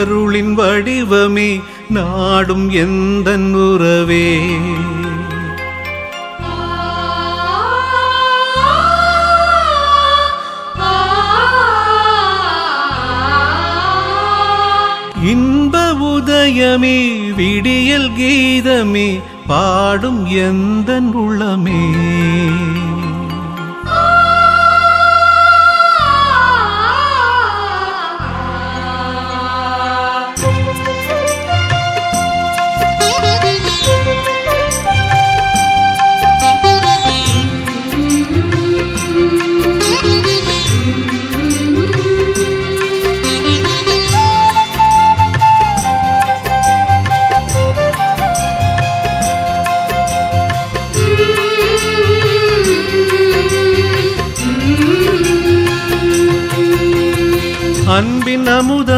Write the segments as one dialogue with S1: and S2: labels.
S1: அருளின் வடிவமே நாடும் எந்த உறவே. இன்ப உதயமே விடியல் கீதமே பாடும் எந்த உள்ளமே.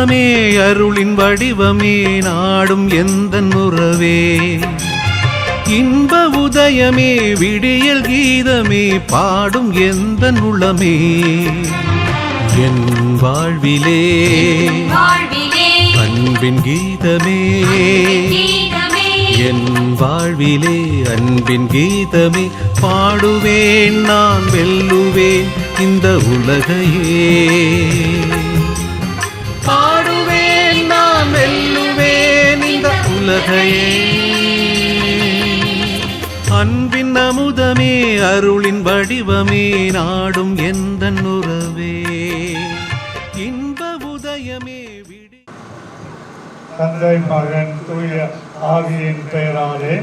S1: அமுதமே அருளின் வடிவமே நாடும் எந்த உறவே. இன்ப உதயமே விடியல் கீதமே பாடும் எந்த உளமே என் வாழ்விலே அன்பின் கீதமே. என் வாழ்விலே அன்பின் கீதமே. பாடுவேன் நான் வெல்லுவேன் இந்த உலகையே. உலகையே அன்பின் அமுதமே அருளின் வடிவமே நாடும் எந்த உறவே. இன்ப உதயமே விடி.
S2: தந்தை மகன் தூய ஆவியின் பெயராலே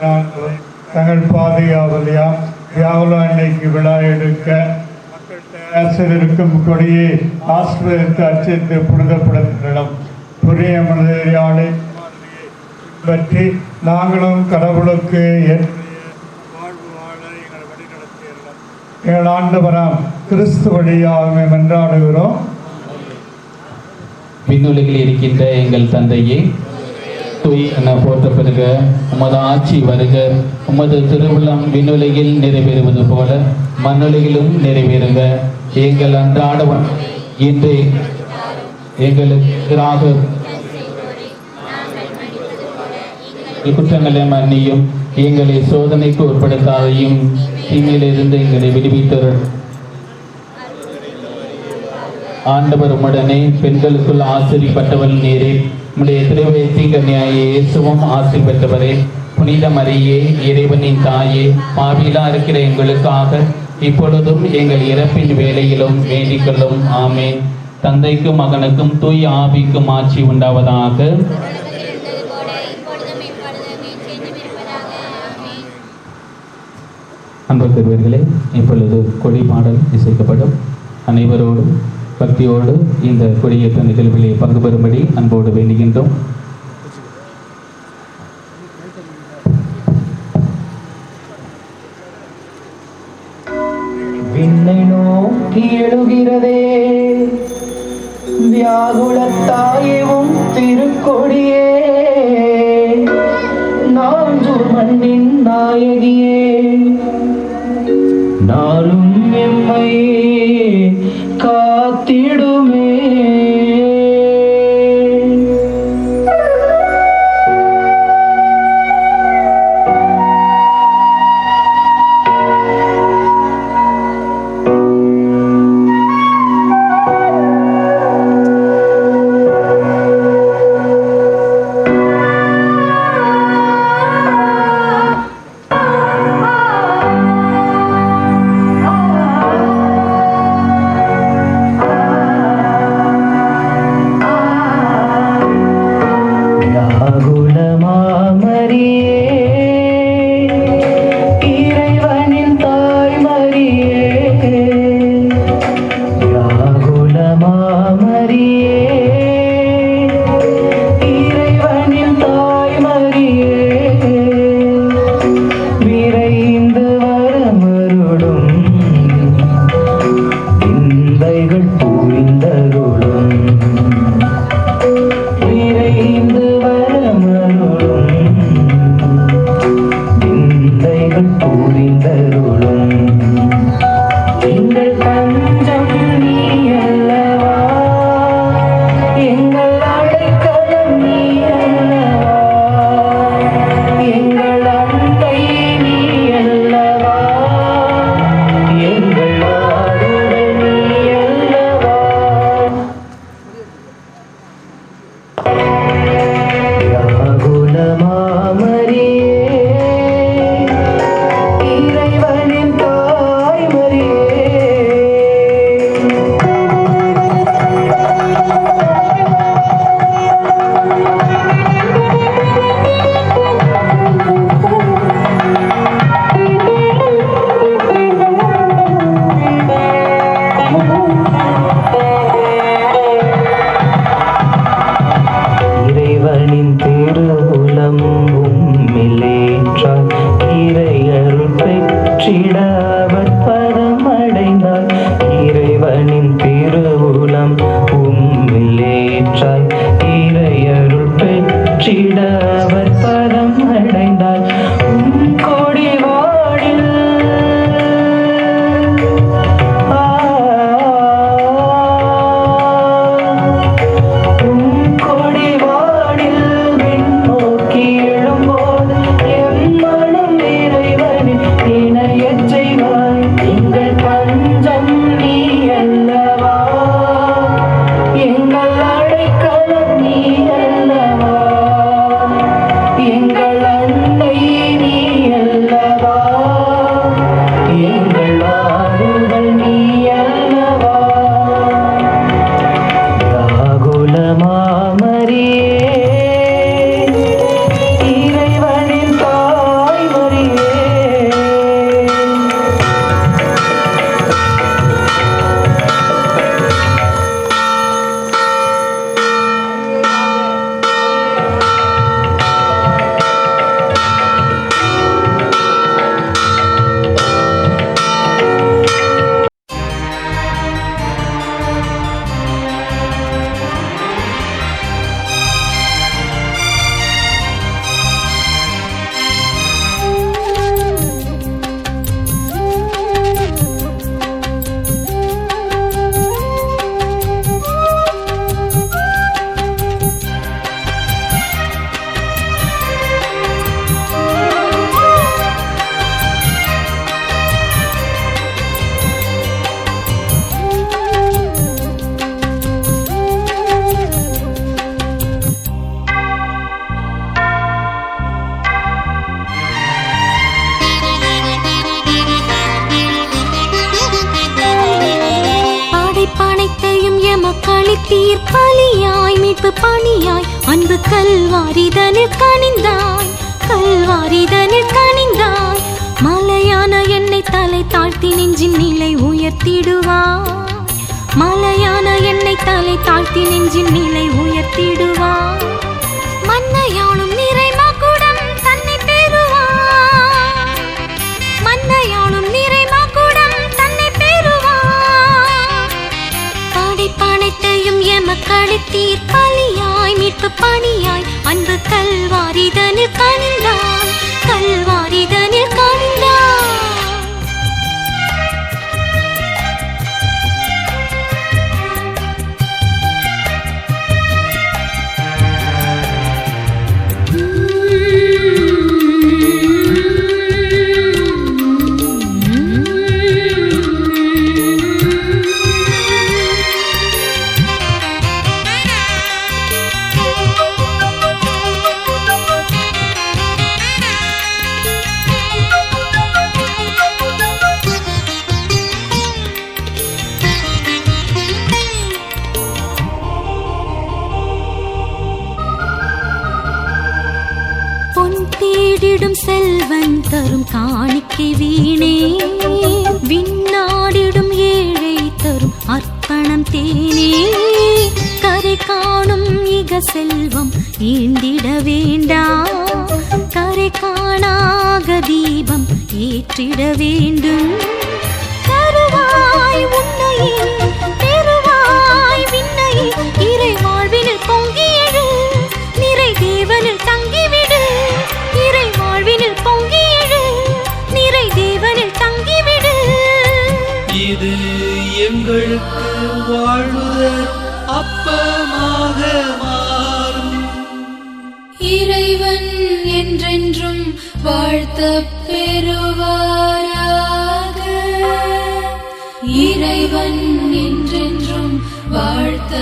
S2: நான் தங்கள் பாதுகாவலியாம் வியாவுல அன்னைக்கு விழா எடுக்க ஆசிரியருக்கும் கொடியை ஆசிரியருக்கு அச்சித்து புனிதப்படுத்தினிடம் புரிய மனிதரையாளை பற்றி நாங்களும் கடவுளுக்கு ஏற்ற ஆண்டவராம் கிறிஸ்து வழியாக மன்றாடுகிறோம்.
S3: விண்ணுலகில் இருக்கின்ற எங்கள் தந்தையே தூய் என போற்ற பெறுக உமது ஆட்சி வருக உமது திருவிழம் விண்ணுலகில் நிறைவேறுவது போல மண்ணுலகிலும் நிறைவேறுங்க. எங்கள் அன்றாட இன்று எங்களுக்கு இக்குற்றங்களை மன்னியும். எங்களை சோதனைக்கு உட்படுத்தாதையும் தீமையிலிருந்து எங்களை விடுவித்தருள். ஆண்டவர் உடனே பெண்களுக்குள் ஆசிரியப்பட்டவள் நீரே. உடைய திருவயத்தின் கன்னியாய இயேசுவும் ஆசி பெற்றவரே புனித மரியே இறைவனின் தாயே பாவிலா இருக்கிற எங்களுக்காக இப்பொழுதும் எங்கள் இறப்பின் வேலையிலும் வேண்டிக்கொள்ளும். ஆமே ஆமேன். தந்தைக்கும் மகனுக்கும் தூய் ஆவிக்கும் ஆட்சி உண்டாவதாக
S4: இருந்தது போல இப்பொழுதும் எப்பொழுதும் என்றென்றும் இருப்பதாக ஆமென்
S3: அன்புக்குரியவர்களே இப்பொழுது கொடி பாடல் இசைக்கப்படும். அனைவரோடும் பக்தியோடு இந்த கொடியேற்ற நிகழ்விலே பங்கு பெறும்படி அன்போடு வேண்டுகின்றோம்.
S4: ಕ್ಷೀಣ கல்வாரிதனில் கனிந்தாய் கல்வாரிதனில் கனிந்தாய் மலையான என்னை தலை தாழ்த்தி நெஞ்சின் நிலை உயர்த்திடுவாய் மலையான என்னை தலை தாழ்த்தி நெஞ்சின் நிலை உயர்த்திடுவாய் மன்னையாளும் நிறை மகுடம் தன்னை பெறுவாய் மன்னையாளும் நிறை மகுடம் தன்னை படைப்பனைத்தையும் பணியாய் அன்பு கல்வாரிதனில் கனிந்தாய் கல்வாரிதனில் செல்வம் ஈண்டிட வேண்டாம் கரை காணாக தீபம் ஏற்றிட வேண்டும். தருவாய் உன்னையே பெறுவாய் விண்ணையே. இறை வாழ்வினில் பொங்கி எழு நிறை தேவனில் தங்கிவிடு. இறை வாழ்வினில் பொங்கி எழு நிறை தேவனில் தங்கிவிடு.
S1: இது எங்களுக்கு
S4: வாழ்த்த பெறுவாராக. இறைவன் என்றென்றும் வாழ்த்த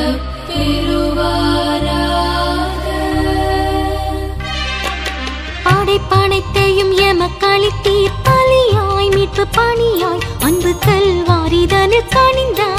S4: பெறுவாராக. படைப்பனைத்தையும் எமக்களித்தீர் பலியாய் மீட்பு பணியாய் அன்பு கல்வாரிதனு கணிந்தார்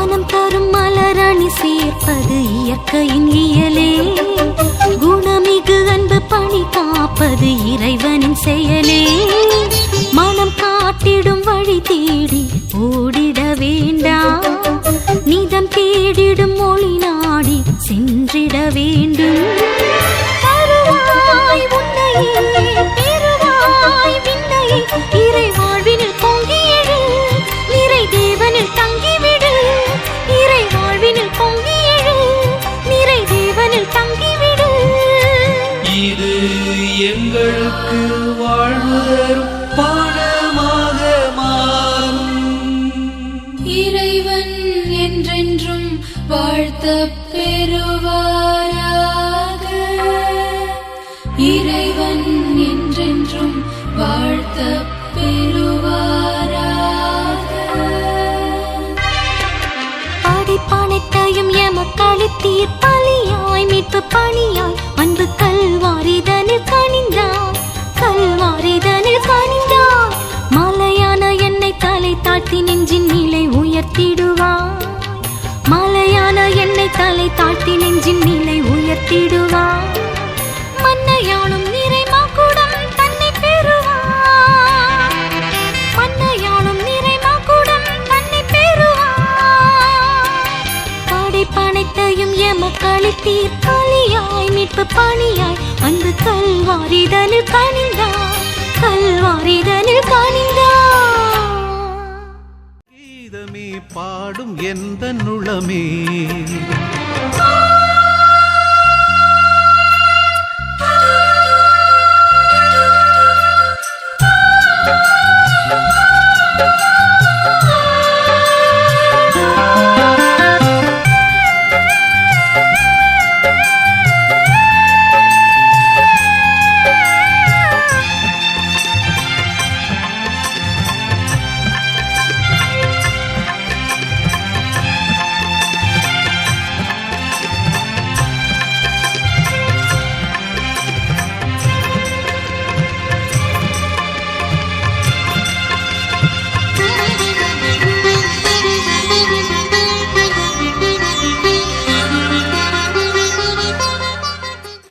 S4: மனம் தரும் மலரணி சேர்ப்பது இயற்கையின் இயலே. குணமிகு அன்பு பணி காப்பது இறைவனின் செயலே. மனம் காட்டிடும் வழி தேடி ஓடிட வேண்டாம். நிதம் தேடிடும் மொழி நாடி சென்றிட வேண்டும்.
S5: இறைவன் என்றென்றும் வாழ்த்த பெறுவாராக.
S4: படைப்பானைத்தையும் எமக்களித்தீர் பலியாய் மீட்பு பணியாய் அன்பு கல்வாரிதனில் கனிந்தார் கல்வாரிதனில் கனிந்தார் மலையான என்னை தலை தாழ்த்தி நெஞ்சின் நிலை உயர்த்திடுவார் மலையான என்னை தலை தாழ்த்தி நெஞ்சின் நிலை உயர்த்திடுவார் எமக்களித்தீர் பலியாய் மீட்பு பணியாய் அன்பு கல்வாரிதனில் கனிந்தார் கல்வாரிதனில் கனிந்தார்
S6: கீதமே பாடும் எந்த நுளமே?